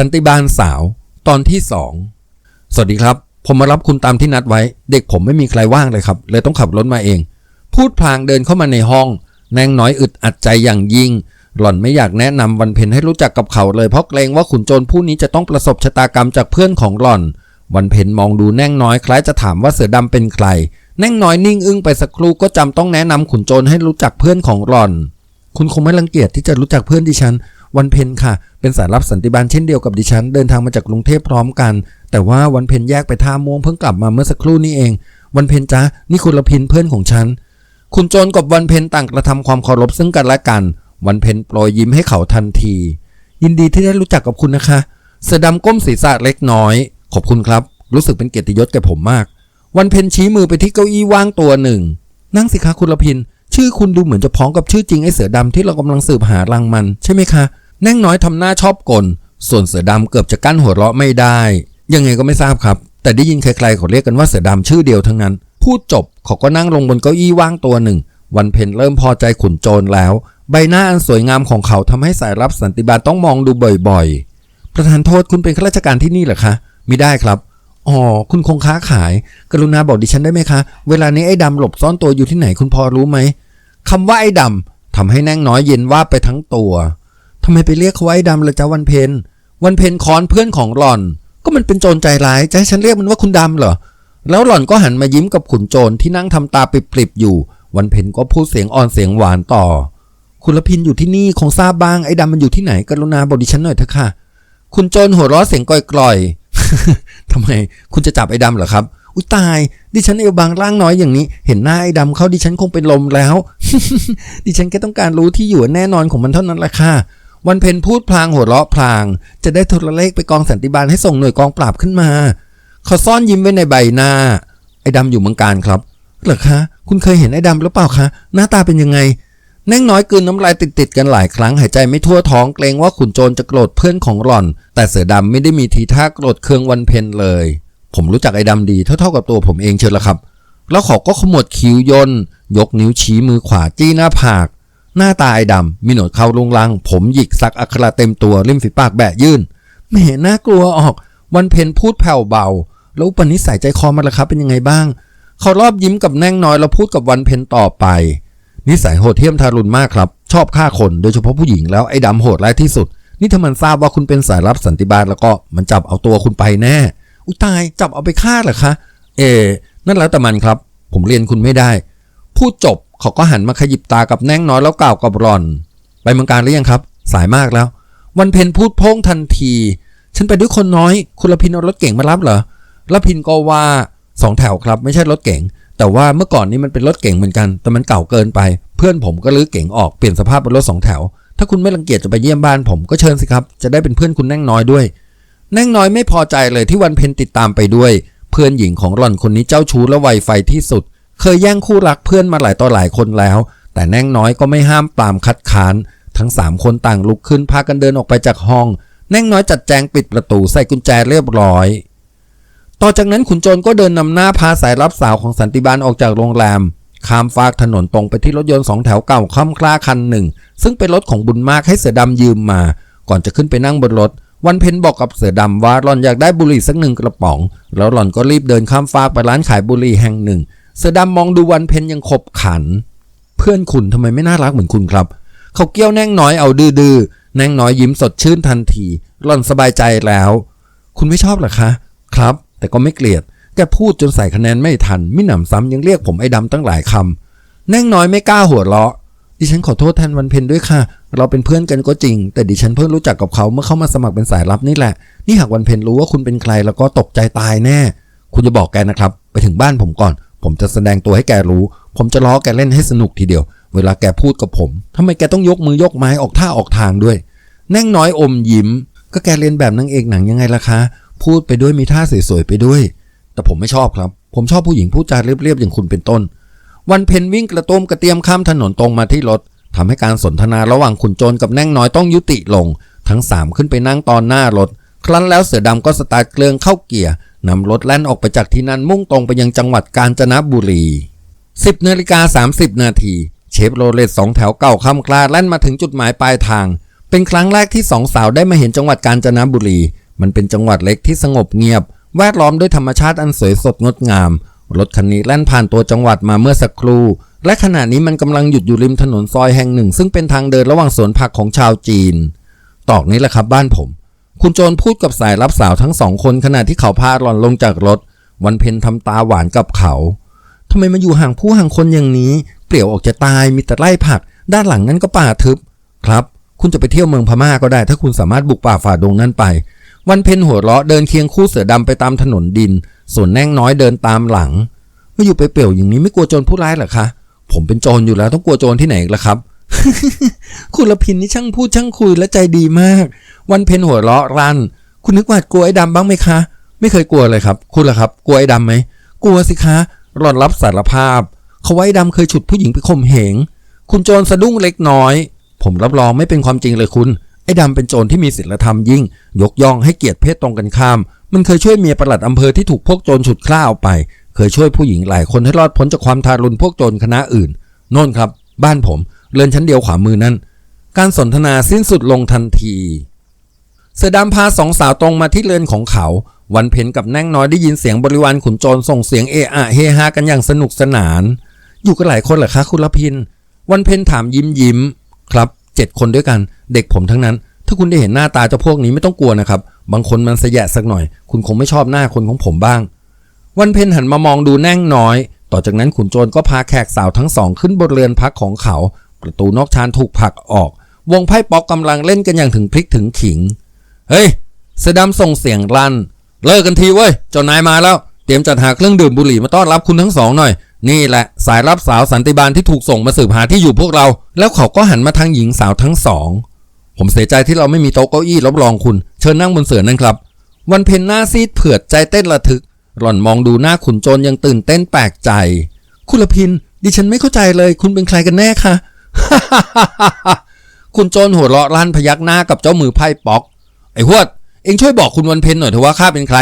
สันติบาลสาว ตอนที่สอง สวัสดีครับ ผมมารับคุณตามที่นัดไว้ เด็กผมไม่มีใครว่างเลยครับ เลยต้องขับรถมาเอง พูดพลางเดินเข้ามาในห้องแนงน้อยอึดอัดใจอย่างยิ่ง หล่อนไม่อยากแนะนำวันเพ็ญให้รู้จักกับเขาเลยเพราะเกรงว่าขุนโจรผู้นี้จะต้องประสบชะตากรรมจากเพื่อนของหล่อน วันเพ็ญมองดูแน่งน้อยคล้ายจะถามว่าเสือดำเป็นใคร แน่งน้อยนิ่งอึ้งไปสักครู่ก็จำต้องแนะนำขุนโจรให้รู้จักเพื่อนของหล่อน คุณคงไม่รังเกียจที่จะรู้จักเพื่อนดิฉัน วันเพ็ญค่ะ เป็นสายรับสันติบาลเช่นเดียวกับดิฉัน เดินทางมาจากกรุงเทพพร้อมกัน แต่ว่าวันเพ็ญแยกไปท่าม่วงเพิ่งกลับมาเมื่อสักครู่นี้เอง วันเพ็ญจ้านี่คุณละพินเพื่อนของฉัน คุณโจรกับวันเพ็ญต่างกระทำความเคารพซึ่งกันและกัน วันเพ็ญโปรยยิ้มให้เขาทันที ยินดีที่ได้รู้จักกับคุณนะคะ เสือดำก้มศีรษะเล็กน้อย ขอบคุณครับ รู้สึกเป็นเกียรติยศแก่ผมมาก วันเพ็ญชี้มือไปที่เก้าอี้ว่างตัวหนึ่ง นั่งสิคะคุณละพินชื่อคุณดูเหมือนจะพ้องกับชื่อจริงไอ้เสือดำที่เรากำลังสืบหารังมันใช่ไหมคะ แน่งน้อยทำหน้าชอบกล ส่วนเสือดำเกือบจะกั้นหัวเราะไม่ได้ ยังไงก็ไม่ทราบครับ แต่ได้ยินใครๆเขาเรียกกันว่าเสือดำชื่อเดียวทั้งนั้น พูดจบเขาก็นั่งลงบนเก้าอี้ว่างตัวหนึ่ง วันเพ็ญเริ่มพอใจขุนโจรแล้ว ใบหน้าอันสวยงามของเขาทำให้สายรับสันติบาลต้องมองดูบ่อยๆ ประธานโทษคุณเป็นข้าราชการที่นี่เหรอคะมิได้ครับอ๋อคุณคงค้าขาย กรุณาบอกดิฉันได้ไหมคะ เวลานี้ไอ้ดำหลบซ่อนตัวอยู่ที่ไหนคุณพอรู้ไหมคำว่าไอ้ดำทำให้แน่งน้อยเย็นว่าไปทั้งตัว ทำไมไปเรียกเขาว่าไอ้ดำเลยจ้าวันเพ็ญวันเพ็ญค้อนเพื่อนของหล่อน ก็มันเป็นโจรใจร้ายจะให้ฉันเรียกมันว่าคุณดำเหรอแล้วหล่อนก็หันมายิ้มกับขุนโจรที่นั่งทำตาปริบๆอยู่ วันเพ็ญก็พูดเสียงอ่อนเสียงหวานต่อ คุณละพินอยู่ที่นี่คงทราบบ้างไอ้ดำมันอยู่ที่ไหนกรุณาบอกดิฉันหน่อยเถอะค่ะ คุณโจรหัวเราะเสียงกร่อยๆทำไม คุณจะจับไอ้ดำเหรอครับอุ้ยตาย ดิฉันเอวบางร่างน้อยอย่างนี้ เห็นหน้าไอ้ดำเขาดิฉันคงเป็นลมแล้ว ดิฉันแค่ต้องการรู้ที่อยู่แน่นอนของมันเท่านั้นแหละค่ะ วันเพ็ญพูดพลางหัวเราะพลาง จะได้โทรเลขไปกองสันติบาลให้ส่งหน่วยกองปราบขึ้นมา เขาซ่อนยิ้มไว้ในใบหน้า ไอ้ดำอยู่เมืองการครับหรอคะ คุณเคยเห็นไอ้ดำหรือเปล่าคะ หน้าตาเป็นยังไง แน่งน้อยกืนน้ำลายติดๆกันหลายครั้งหายใจไม่ทั่วท้องเกรงว่าขุนโจรจะโกรธเพื่อนของหล่อน แต่เสือดำไม่ได้มีทีท่าโกรธเคืองวันเพ็ญเลย ผมรู้จักไอ้ดำดีเท่าๆกับตัวผมเองเชียวละครับ แล้วเขาก็ขมวดคิ้วย่นยกนิ้วชี้มือขวาจี้หน้าผาก หน้าตาไอ้ดำมีหนวดเขาลุงลัง ผมหยิกซักอัคระเต็มตัวริมฝีปากแบะยื่นไม่เห็นน่ากลัวออก วันเพ็ญพูดแผ่วเบา แล้วปนิสัยใจคอมันล่ะครับเป็นยังไงบ้าง เขารอบยิ้มกับแน่งน้อยแล้วพูดกับวันเพ็ญต่อไป นิสัยโหดเหี้ยมทารุณมากครับ ชอบฆ่าคนโดยเฉพาะผู้หญิงแล้วไอ้ดำโหดร้ายที่สุด นี่ถ้ามันทราบว่าคุณเป็นสายรับสันติบาลแล้วก็มันจับเอาตัวคุณไปแน่ อุยตายจับเอาไปฆ่าเหรอคะ เอ นั่นแล้วแต่มันครับ ผมเรียนคุณไม่ได้ พูดจบ เขาก็หันมาขยิบตากับแน่งน้อยแล้วกล่าวกับรอน ไปเมืองการหรือยังครับ สายมากแล้ว วันเพ็ญพูดพ้งทันที ฉันไปด้วยคนน้อย คุณละพินเอารถเก่งมารับเหรอละพินก็ว่าสองแถวครับ ไม่ใช่รถเก่ง แต่ว่าเมื่อก่อนนี้มันเป็นรถเก่งเหมือนกัน แต่มันเก่าเกินไป เพื่อนผมก็ลื้อเก่งออกเปลี่ยนสภาพเป็นรถสองแถว ถ้าคุณไม่รังเกียจจะไปเยี่ยมบ้านผมก็เชิญสิครับ จะได้เป็นเพื่อนคุณแน่งน้อยด้วย แน่งน้อยไม่พอใจเลยที่วันเพ็ญติดตามไปด้วย เพื่อนหญิงของหล่อนคนนี้เจ้าชู้และไวไฟที่สุด เคยแย่งคู่รักเพื่อนมาหลายต่อหลายคนแล้ว แต่แน่งน้อยก็ไม่ห้ามปรามคัดค้าน ทั้งสามคนต่างลุกขึ้นพากันเดินออกไปจากห้อง แน่งน้อยจัดแจงปิดประตูใส่กุญแจเรียบร้อย ต่อจากนั้นขุนโจรก็เดินนำหน้าพาสายรับสาวของสันติบาลออกจากโรงแรมข้ามฟากถนนตรงไปที่รถยนต์สองแถวเก่าค่ำคล้าคันหนึ่ง ซึ่งเป็นรถของบุญมากให้เสือดำยืมมา ก่อนจะขึ้นไปนั่งบนรถ วันเพ็ญบอกกับเสือดำว่าหล่อนอยากได้บุหรี่สักหนึ่งกระป๋อง แล้วหล่อนก็รีบเดินข้ามฟากไปร้านขายบุหรี่แห่งหนึ่ง เสือดำมองดูวันเพ็ญยังขบขัน เพื่อนคุณทำไมไม่น่ารักเหมือนคุณครับ เขาเกี้ยวแน่งน้อยเอาดื้อๆแน่งน้อยยิ้มสดชื่นทันทีหล่อนสบายใจแล้ว คุณไม่ชอบหรอคะ ครับ แต่ก็ไม่เกลียด แกพูดจนใส่คะแนนไม่ทันมิหนำซ้ำยังเรียกผมไอ้ดำตั้งหลายคำแน่งน้อยไม่กล้าหัวเราะดิฉันขอโทษแทนวันเพ็ญด้วยค่ะ เราเป็นเพื่อนกันก็จริง แต่ดิฉันเพิ่งรู้จักกับเขาเมื่อเขามาสมัครเป็นสายลับนี่แหละ นี่หากวันเพ็ญรู้ว่าคุณเป็นใครแล้วก็ตกใจตายแน่ คุณจะบอกแกนะครับ ไปถึงบ้านผมก่อน ผมจะแสดงตัวให้แกรู้ ผมจะล้อแกเล่นให้สนุกทีเดียว เวลาแกพูดกับผมทำไมแกต้องยกมือยกไม้ออกท่าออกทางด้วย แน่งน้อยอมยิ้ม ก็แกเรียนแบบนางเอกหนังยังไงล่ะคะ พูดไปด้วยมีท่าสวยๆไปด้วย แต่ผมไม่ชอบครับ ผมชอบผู้หญิงพูดจาเรียบๆอย่างคุณเป็นต้น วันเพ็ญวิ่งกระต้มกระเตียมข้ามถนนตรงมาที่รถทำให้การสนทนาระหว่างขุนโจรกับแน่งน้อยต้องยุติลง ทั้งสามขึ้นไปนั่งตอนหน้ารถ ครั้นแล้วเสือดำก็สตาร์ทเครื่องเข้าเกียร์ นำรถแล่นออกไปจากที่นั่นมุ่งตรงไปยังจังหวัดกาญจนบุรี 10นาฬิกา30 นาทีเชฟโรเลตสองแถวเก่าคำคลาแล่นมาถึงจุดหมายปลายทาง เป็นครั้งแรกที่สองสาวได้มาเห็นจังหวัดกาญจนบุรี มันเป็นจังหวัดเล็กที่สงบเงียบ แวดล้อมด้วยธรรมชาติอันสวยสดงดงาม รถคันนี้แล่นผ่านตัวจังหวัดมาเมื่อสักครู่ และขณะนี้มันกำลังหยุดอยู่ริมถนนซอยแห่งหนึ่ง ซึ่งเป็นทางเดินระหว่างสวนผักของชาวจีน ตอกนี้แหละครับบ้านผม คุณโจรพูดกับสายรับสาวทั้งสองคนขณะที่เขาพาหลอนลงจากรถ วันเพ็ญทำตาหวานกับเขาทำไมมาอยู่ห่างผู้ห่างคนอย่างนี้ เปลี่ยวออกจะตายมีแต่ไร่ผัก ด้านหลังนั้นก็ป่าทึบ ครับ คุณจะไปเที่ยวเมืองพม่าก็ได้ ถ้าคุณสามารถบุกป่าฝ่าดงนั้นไป วันเพ็ญหัวเราะเดินเคียงคู่เสือดำไปตามถนนดิน ส่วนแน่งน้อยเดินตามหลังมาอยู่ไปเปลี่ยวอย่างนี้ไม่กลัวโจรผู้ร้ายหรอคะผมเป็นโจรอยู่แล้วต้องกลัวโจรที่ไหนอีกล่ะครับ คุณละพินนี่ช่างพูดช่างคุยและใจดีมาก วันเพ็ญหัวเราะรัน คุณนึกว่ากลัวไอ้ดำบ้างไหมคะ ไม่เคยกลัวเลยครับ คุณล่ะครับ กลัวไอ้ดำไหม กลัวสิคะหลอนรับสารภาพ เขาไอ้ดำเคยฉุดผู้หญิงไปข่มเหง คุณโจรสะดุ้งเล็กน้อย ผมรับรองไม่เป็นความจริงเลยคุณ ไอ้ดำเป็นโจรที่มีศีลธรรมยิ่ง ยกย่องให้เกียรติเพศตรงกันข้าม มันเคยช่วยเมียประหลัดอำเภอที่ถูกพวกโจรฉุดคล้าเอาไป เคยช่วยผู้หญิงหลายคนให้รอดพ้นจากความทารุณพวกโจรคณะอื่น โน่นครับ บ้านผม เรือนชั้นเดียวขวามือนั่นการสนทนาสิ้นสุดลงทันที เสือดำพาสองสาวตรงมาที่เรือนของเขา วันเพ็ญกับแน่งน้อยได้ยินเสียงบริวารขุนโจรส่งเสียงเอะอะเฮฮากันอย่างสนุกสนาน อยู่กันหลายคนเหรอคะคุณละพิน วันเพ็ญถามยิ้มยิ้มครับเจ็ดคนด้วยกัน เด็กผมทั้งนั้น ถ้าคุณได้เห็นหน้าตาเจ้าพวกนี้ไม่ต้องกลัวนะครับ บางคนมันสยะสักหน่อย คุณคงไม่ชอบหน้าคนของผมบ้าง วันเพ็ญหันมามองดูแน่งน้อยต่อจากนั้นขุนโจรก็พาแขกสาวทั้งสองขึ้นบนเรือนพักของเขา ประตูนอกชานถูกผลักออก วงไพ่ป๊อกกำลังเล่นกันอย่างถึงพริกถึงขิง เฮ้ยเสอดำส่งเสียงลั่นเลิกกันทีเว้ย เจ้านายมาแล้ว เตรียมจัดหาเครื่องดื่มบุหรี่มาต้อนรับคุณทั้งสองหน่อย นี่แหละสายรับสาวสันติบาลที่ถูกส่งมาสืบหาที่อยู่พวกเรา แล้วเขาก็หันมาทางหญิงสาวทั้งสอง ผมเสียใจที่เราไม่มีโต๊ะเก้าอี้รับรองคุณ เชิญนั่งบนเสื่อนั่นครับ วันเพ็ญหน้าซีดเผือดใจเต้นระทึก หล่อนมองดูหน้าขุนโจรยังตื่นเต้นแปลกใจ คุณละพินดิฉันไม่เข้าใจเลย คุณเป็นใครกันแน่คะ คุณโจรหัวเราะลั่นพยักหน้ากับเจ้ามือไพ่ป๊อก ไอ้หวด เอ็งช่วยบอกคุณวันเพ็ญหน่อยเถอะว่าข้าเป็นใคร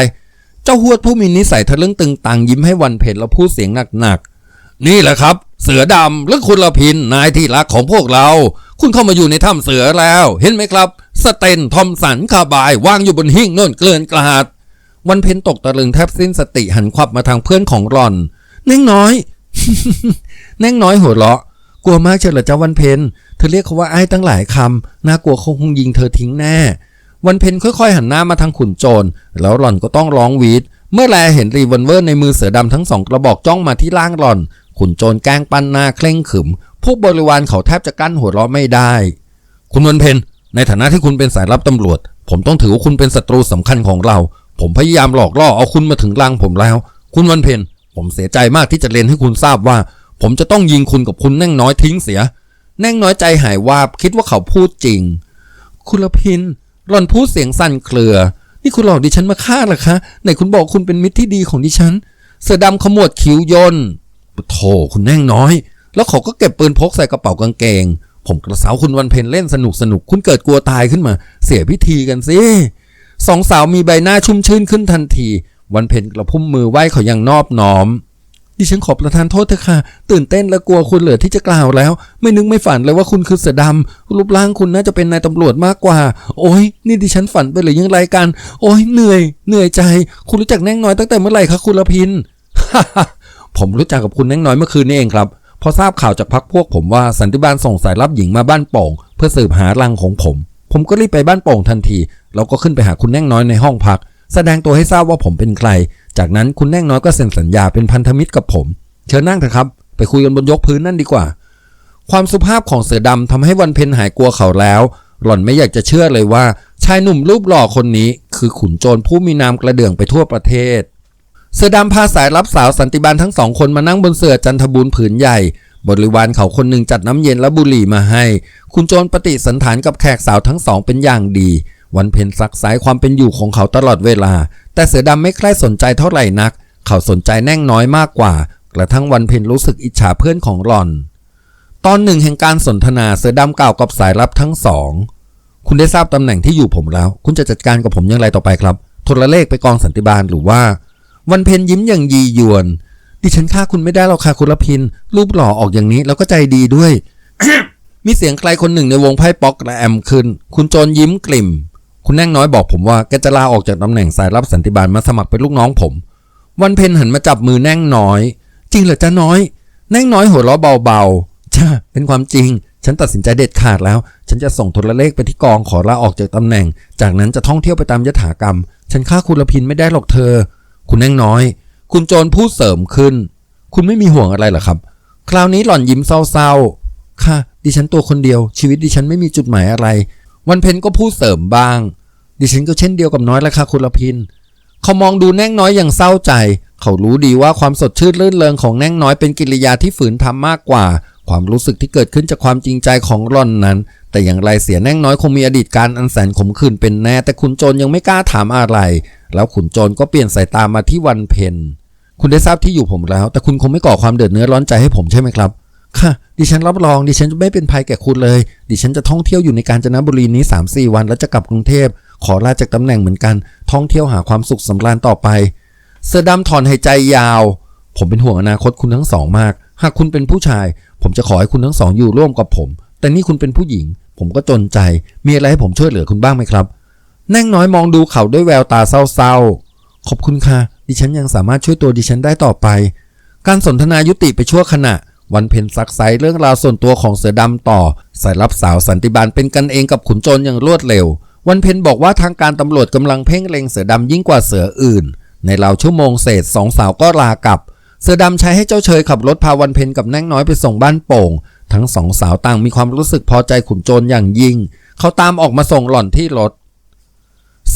เจ้าหวดผู้มีนิสัยทะลึ่งตึงตังยิ้มให้วันเพ็ญแล้วพูดเสียงหนักๆ นี่แหละครับ เสือดำหรือคุณละพินนายที่รักของพวกเรา คุณเข้ามาอยู่ในถ้ำเสือแล้ว เห็นไหมครับ สเตนทอมสันคาบายวางอยู่บนหิ้งโน่นเกลื่อนกลาด วันเพ็ญตกตะลึงแทบสิ้นสติหันควับมาทางเพื่อนของหล่อน เน่งน้อยแน่งน้อยหัวเราะ ลัวมากเชียวเหรอเจ้าวันเพ็ญเธอเรียกเขาว่าไอ้ตั้งหลายคำน่ากลัวเขาคงยิงเธอทิ้งแน่ วันเพ็ญค่อยๆ หันหน้ามาทางขุนโจร แล้วหล่อนก็ต้องร้องวีดเมื่อแลเห็นรีวอลเวอร์ในมือเสือดำทั้งสองกระบอกจ้องมาที่ล่างหล่อน ขุนโจรแกล้งปั้นหน้าเคร่งขึม พวกบริวารเขาแทบจะกั้นหัวเราะไม่ได้ คุณวันเพ็ญในฐานะที่คุณเป็นสายลับตำรวจ ผมต้องถือว่าคุณเป็นศัตรูสำคัญของเรา ผมพยายามหลอกล่อเอาคุณมาถึงร่างผมแล้ว คุณวันเพ็ญผมเสียใจมากที่จะเรียนให้คุณทราบว่า ผมจะต้องยิงคุณกับคุณแน่งน้อยทิ้งเสีย แน่งน้อยใจหายวาบคิดว่าเขาพูดจริง คุณละพินหล่อนพูดเสียงสั่นเครือ นี่คุณหลอกดิฉันมาฆ่าหรอคะไหนคุณบอกคุณเป็นมิตรที่ดีของดิฉัน เสือดำขมวดคิ้วย่นโธ่คุณแน่งน้อย แล้วเขาก็เก็บปืนพกใส่กระเป๋ากางเกง ผมกระเสาคุณวันเพ็ญเล่นสนุกสนุกคุณเกิดกลัวตายขึ้นมา เสียพิธีกันสิสองสาวมีใบหน้าชุ่มชื่นขึ้นทันที วันเพ็ญกระพุ่มมือไหว้เขาย่างนอบน้อม ดิฉันขอประทานโทษเถอะค่ะ ตื่นเต้นและกลัวคุณเหลือที่จะกล่าวแล้ว ไม่นึกไม่ฝันเลยว่าคุณคือเสือดำรูปร่างคุณน่าจะเป็นนายตำรวจมากกว่า โอ้ยนี่ดิฉันฝันไปหรือยังไรกัน โอ้ยเหนื่อย เหนื่อยใจ คุณรู้จักแน่งน้อยตั้งแต่เมื่อไหร่คะคุณละพินผมรู้จักกับคุณแน่งน้อยเมื่อคืนนี้เองครับพอทราบข่าวจากพักพวกผมว่าสันติบาลส่งสายลับหญิงมาบ้านโป่ง เพื่อสืบหารังของผม ผมก็รีบไปบ้านโป่งทันที แล้วก็ขึ้นไปหาคุณแน่งน้อยในห้องพัก แสดงตัวให้ทราบว่าผมเป็นใคร จากนั้นคุณแน่งน้อยก็เซ็นสัญญาเป็นพันธมิตรกับผม เชิญนั่งเถอะครับ ไปคุยกันบนยกพื้นนั่นดีกว่า ความสุภาพของเสือดำทำให้วันเพ็ญหายกลัวเขาแล้ว หล่อนไม่อยากจะเชื่อเลยว่า ชายหนุ่มรูปหล่อคนนี้ คือขุนโจรผู้มีนามกระเดื่องไปทั่วประเทศ เสือดำพาสายรับสาวสันติบาลทั้งสองคนมานั่งบนเสือจันทบูรผืนใหญ่ บริวารเขาคนหนึ่งจัดน้ำเย็นและบุหรี่มาให้ คุณโจรปฏิสันฐานกับแขกสาวทั้งสองเป็นอย่างดี วันเพ็ญซักสายความเป็นอยู่ของเขาตลอดเวลา แต่เสือดำไม่ใคร่สนใจเท่าไหร่นัก เขาสนใจแน่งน้อยมากกว่า กระทั่งวันเพ็ญรู้สึกอิจฉาเพื่อนของหล่อน ตอนหนึ่งแห่งการสนทนาเสือดำกล่าวกับสายลับทั้งสอง คุณได้ทราบตำแหน่งที่อยู่ผมแล้ว คุณจะจัดการกับผมอย่างไรต่อไปครับโทรเลขไปกองสันติบาลหรือว่า วันเพ็ญยิ้มอย่างยียวน ดิฉันฆ่าคุณไม่ได้หรอกค่ะคุณละพิน รูปหล่อออกอย่างนี้แล้วก็ใจดีด้วยมมีเสียงใครคนหนึ่งในวงไพ่ป๊อกและแอมขึ้น คุณโจรยิ้มกลิ่ม คุณแน่งน้อยบอกผมว่าแกจะลาออกจากตำแหน่งสายรับสันติบาลมาสมัครเป็นลูกน้องผม วันเพ็ญหันมาจับมือแน่งน้อย จริงเหรอจ้าน้อย แน่งน้อยหัวเราะเบาๆจ้าเป็นความจริง ฉันตัดสินใจเด็ดขาดแล้ว ฉันจะส่งโทรเลขไปที่กองขอลาออกจากตำแหน่ง จากนั้นจะท่องเที่ยวไปตามยถากรรม ฉันฆ่าคุณละพินไม่ได้หรอกเธอ คุณแน่งน้อย คุณโจรพูดเสริมขึ้น คุณไม่มีห่วงอะไรหรอครับ คราวนี้หล่อนยิ้มเศร้าๆค่ะ ดิฉันตัวคนเดียว ชีวิตดิฉันไม่มีจุดหมายอะไร วันเพ็ญก็พูดเสริมบ้าง ดิฉันก็เช่นเดียวกับน้อยละค่ะคุณละพิน เขามองดูแน่งน้อยอย่างเศร้าใจ เขารู้ดีว่าความสดชื่นลื่นเริงของแน่งน้อยเป็นกิริยาที่ฝืนทำมากกว่า ความรู้สึกที่เกิดขึ้นจากความจริงใจของหล่อนนั้น แต่อย่างไรเสียแน่งน้อยคงมีอดีตการอันแสนขมขื่นเป็นแน่ แต่ขุนโจรยังไม่กล้าถามอะไร แล้วขุนโจรก็เปลี่ยนสายตามาที่วันเพ็ญคุณได้ทราบที่อยู่ผมแล้ว แต่คุณคงไม่ก่อความเดือดเนื้อร้อนใจให้ผมใช่ไหมครับค่ะ ดิฉันรับรอง ดิฉันจะไม่เป็นภัยแก่คุณเลย ดิฉันจะท่องเที่ยวอยู่ในกาญจนบุรีนี้ 3-4 วัน แล้วจะกลับกรุงเทพ ขอลาจากตำแหน่งเหมือนกัน ท่องเที่ยวหาความสุขสำราญต่อไป เสื้อดำถอนหายใจยาว ผมเป็นห่วงอนาคตคุณทั้งสองมาก หากคุณเป็นผู้ชาย ผมจะขอให้คุณทั้งสองอยู่ร่วมกับผม แต่นี่คุณเป็นผู้หญิง ผมก็จนใจ มีอะไรให้ผมช่วยเหลือคุณบ้างไหมครับ แน่งน้อยมองดูเขาด้วยแววตาเศร้าๆ ขอบคุณค่ะ ดิฉันยังสามารถช่วยตัวดิฉันได้ต่อไป การสนทนายุติไปชั่วขณะวันเพ็ญซักไซเรื่องราวส่วนตัวของเสือดำต่อ สายรับสาวสันติบาลเป็นกันเองกับขุนโจรอย่างรวดเร็ว วันเพ็ญบอกว่าทางการตำรวจกำลังเพ่งเล็งเสือดำยิ่งกว่าเสืออื่น ในราวชั่วโมงเศษสองสาวก็ลากลับ เสือดำใช้ให้เจ้าเชยขับรถพาวันเพ็ญกับแน่งน้อยไปส่งบ้านโป่ง ทั้งสองสาวต่างมีความรู้สึกพอใจขุนโจรอย่างยิ่ง เขาตามออกมาส่งหล่อนที่รถ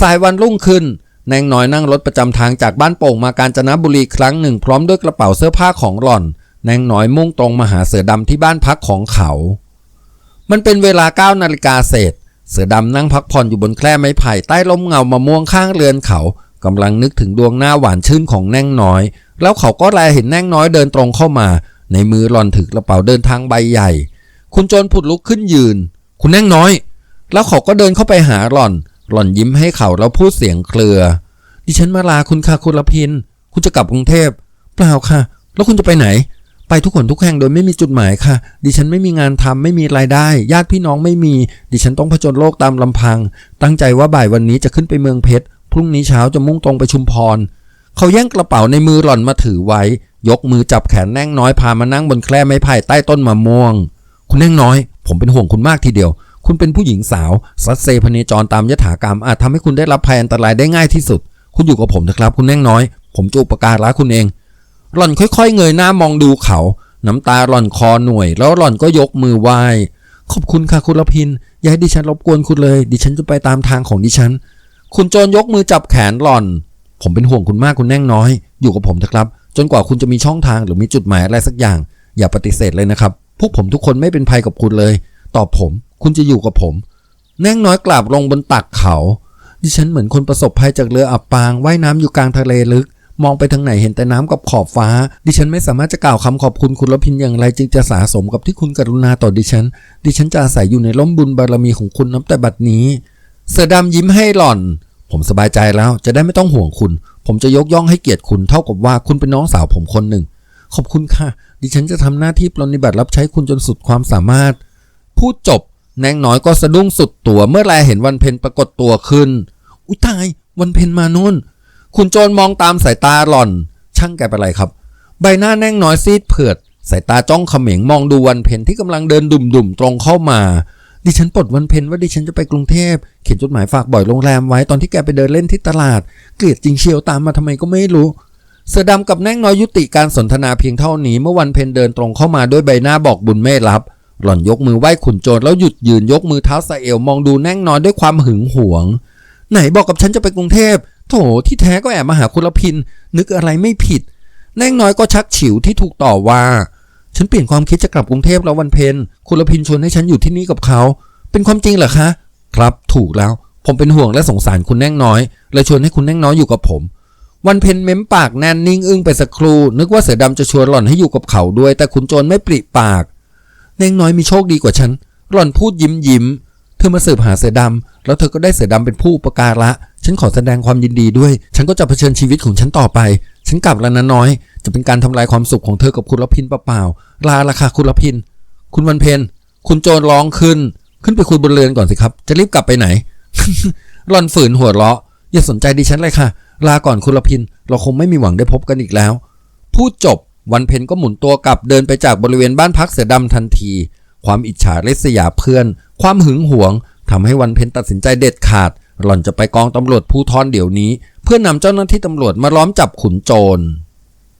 สายวันรุ่งขึ้นแนงน้อยนั่งรถประจำทางจากบ้านโป่งมากาญจนบุรีครั้งหนึ่งพร้อมด้วยกระเป๋าเสื้อผ้าของหล่อนแนงน้อยมุ่งตรงมาหาเสือดำที่บ้านพักของเขา มันเป็นเวลาเก้านาฬิกาเศษ เสือดำนั่งพักผ่อนอยู่บนแคร่ไม้ไผ่ใต้ร่มเงามะม่วงข้างเรือนเขากำลังนึกถึงดวงหน้าหวานชื่นของแน่งน้อย แล้วเขาก็แลเห็นแน่งน้อยเดินตรงเข้ามา ในมือหล่อนถือกระเป๋าเดินทางใบใหญ่ คุณโจรผุดลุกขึ้นยืน คุณแน่งน้อย แล้วเขาก็เดินเข้าไปหาหล่อน หล่อนยิ้มให้เขาแล้วพูดเสียงเครือ ดิฉันมาลาคุณค่ะคุณละพิน คุณจะกลับกรุงเทพ เปล่าค่ะ แล้วคุณจะไปไหน ไปทุกคนทุกแห่งโดยไม่มีจุดหมายค่ะ ดิฉันไม่มีงานทำไม่มีรายได้ ญาติพี่น้องไม่มี ดิฉันต้องผจญโลกตามลำพัง ตั้งใจว่าบ่ายวันนี้จะขึ้นไปเมืองเพชร พรุ่งนี้เช้าจะมุ่งตรงไปชุมพร เขาแย่งกระเป๋าในมือหล่อนมาถือไว้ ยกมือจับแขนแน่งน้อยพามานั่งบนแคร่ไม้ไผ่ใต้ต้นมะม่วง คุณแน่งน้อย ผมเป็นห่วงคุณมากทีเดียว คุณเป็นผู้หญิงสาวซัดเซพเนจรตามยถากรรมอาจทำให้คุณได้รับภัยอันตรายได้ง่ายที่สุด คุณอยู่กับผมเถอะครับ คุณแน่งน้อย ผมจะอุปการะคุณเอง หล่อนค่อยๆ เงยหน้ามองดูเขา น้ำตาหล่อนคอหน่วย แล้วหล่อนก็ยกมือไหว้ ขอบคุณค่ะคุณละพิน อย่าให้ดิฉันรบกวนคุณเลย ดิฉันจะไปตามทางของดิฉัน คุณโจรยกมือจับแขนหล่อน ผมเป็นห่วงคุณมากคุณแน่งน้อย อยู่กับผมเถอะครับ จนกว่าคุณจะมีช่องทางหรือมีจุดหมายอะไรสักอย่าง อย่าปฏิเสธเลยนะครับ พวกผมทุกคนไม่เป็นภัยกับคุณเลย ตอบผม คุณจะอยู่กับผม แน่งน้อยกราบลงบนตักเขา ดิฉันเหมือนคนประสบภัยจากเรืออับปางว่ายน้ำอยู่กลางทะเลลึก มองไปทางไหนเห็นแต่น้ำกับขอบฟ้า ดิฉันไม่สามารถจะกล่าวคำขอบคุณคุณละพินอย่างไร จึงจะสาสมกับที่คุณกรุณาต่อดิฉัน ดิฉันจะอาศัยอยู่ในร่มบุญบารมีของคุณนับแต่บัดนี้ เสือดำยิ้มให้หล่อน ผมสบายใจแล้วจะได้ไม่ต้องห่วงคุณ ผมจะยกย่องให้เกียรติคุณเท่ากับว่าคุณเป็นน้องสาวผมคนหนึ่ง ขอบคุณค่ะ ดิฉันจะทำหน้าที่ปรนนิบัติรับใช้คุณจนสุดความสามารถ พูดจบแนงน้อยก็สะดุ้งสุดตัวเมื่อแลเห็นวันเพ็ญปรากฏตัวขึ้น อุยตาย วันเพ็ญมานุ่น คุณโจรมองตามสายตาหล่อน ช่างแกเป็นไรครับ ใบหน้าแน่งน้อยซีดเผือด สายตาจ้องเขม็งมองดูวันเพ็ญที่กำลังเดินดุ่มๆตรงเข้ามา ดิฉันปลดวันเพ็ญว่าดิฉันจะไปกรุงเทพเขียนจดหมายฝากบ่อยโรงแรมไว้ตอนที่แกไปเดินเล่นที่ตลาด เกลียดจริงเชียวตามมาทำไมก็ไม่รู้ เสือดำกับแน่งน้อยยุติการสนทนาเพียงเท่านี้เมื่อวันเพ็ญเดินตรงเข้ามาด้วยใบหน้าบอกบุญไม่รับหล่อนยกมือไหว้ขุนโจรแล้วหยุดยืนยกมือเท้าสะเอวมองดูแน่งน้อยด้วยความหึงหวง ไหนบอกกับฉันจะไปกรุงเทพ โถที่แท้ก็แอบมาหาคุณละพิน นึกอะไรไม่ผิด แน่งน้อยก็ชักฉิวที่ถูกต่อว่า ฉันเปลี่ยนความคิดจะกลับกรุงเทพแล้ววันเพ็ญคุณละพินชวนให้ฉันอยู่ที่นี่กับเขา เป็นความจริงเหรอคะ ครับถูกแล้ว ผมเป็นห่วงและสงสารคุณแน่งน้อยเลยชวนให้คุณแน่งน้อยอยู่กับผม วันเพ็ญเม้มปากแน่นนิ่งอึ้งไปสักครู่ นึกว่าเสือดำจะชวนหล่อนให้อยู่กับเขาด้วย แต่คุณโจรไม่ปริปาก แน่งน้อยมีโชคดีกว่าฉัน หล่อนพูดยิ้มยิ้มเธอมาสืบหาเสือดำ แล้วเธอก็ได้เสือดำเป็นผู้อุปการะ ฉันขอแสดงความยินดีด้วย ฉันก็จะเผชิญชีวิตของฉันต่อไป ฉันกลับแล้วนะน้อย จะเป็นการทำลายความสุขของเธอกับคุณละพินเปล่าๆลาละค่ะคุณละพิน คุณวันเพ็ญคุณโจรร้องขึ้น ขึ้นไปคุยบนเรือนก่อนสิครับ จะรีบกลับไปไหนหลอนฝืนหัวเราะ อย่าสนใจดิฉันเลยค่ะ ลาก่อนคุณละพิน เราคงไม่มีหวังได้พบกันอีกแล้ว พูดจบ วันเพ็ญก็หมุนตัวกลับเดินไปจากบริเวณบ้านพักเสือดำทันที ความอิจฉาริษยาเพื่อน ความหึงหวง ทำให้วันเพ็ญตัดสินใจเด็ดขาด หล่อนจะไปกองตำรวจภูทรเดี๋ยวนี้ เพื่อนำเจ้าหน้าที่ตำรวจมาล้อมจับขุนโจร